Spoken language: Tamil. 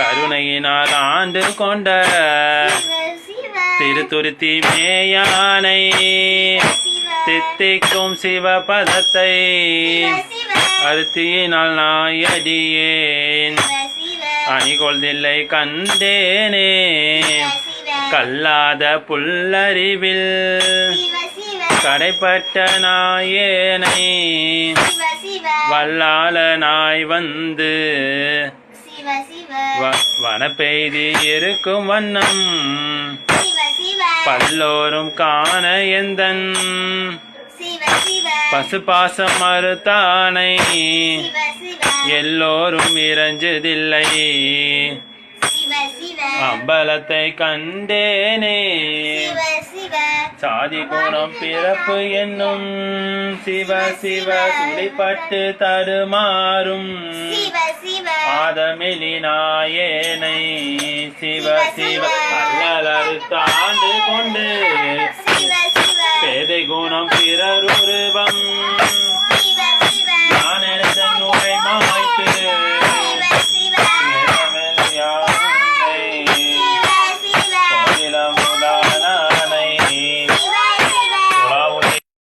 கருணையினால் ஆண்டு கொண்ட திருத்துருத்தி மேயானை சித்திக்கும் தித்திக்கும் சிவபதத்தை அருத்தியினால் நாயடியேன். அணிகொள்தில்லை கண்டேனே கல்லாத புல்லறிவில் கடைப்பட்ட நாயேனை. வல்லால நாய் வந்து வனப்பெய்தி இருக்கும் வண்ணம். பல்லோரும் காண எந்தன். பசுபாசம் மறுத்தானை. எல்லோரும் இறஞ்சதில்லை. அம்பலத்தை கண்டேனே. சாதி குணம் பிறப்பு என்னும் சிவ சிவ சுழிப்பட்டு தருமாறும். ஆதமிலி நாயேனை சிவ சிவ அல்லலறு தாண்டு கொண்டு பேதை குணம் பிறருருவம்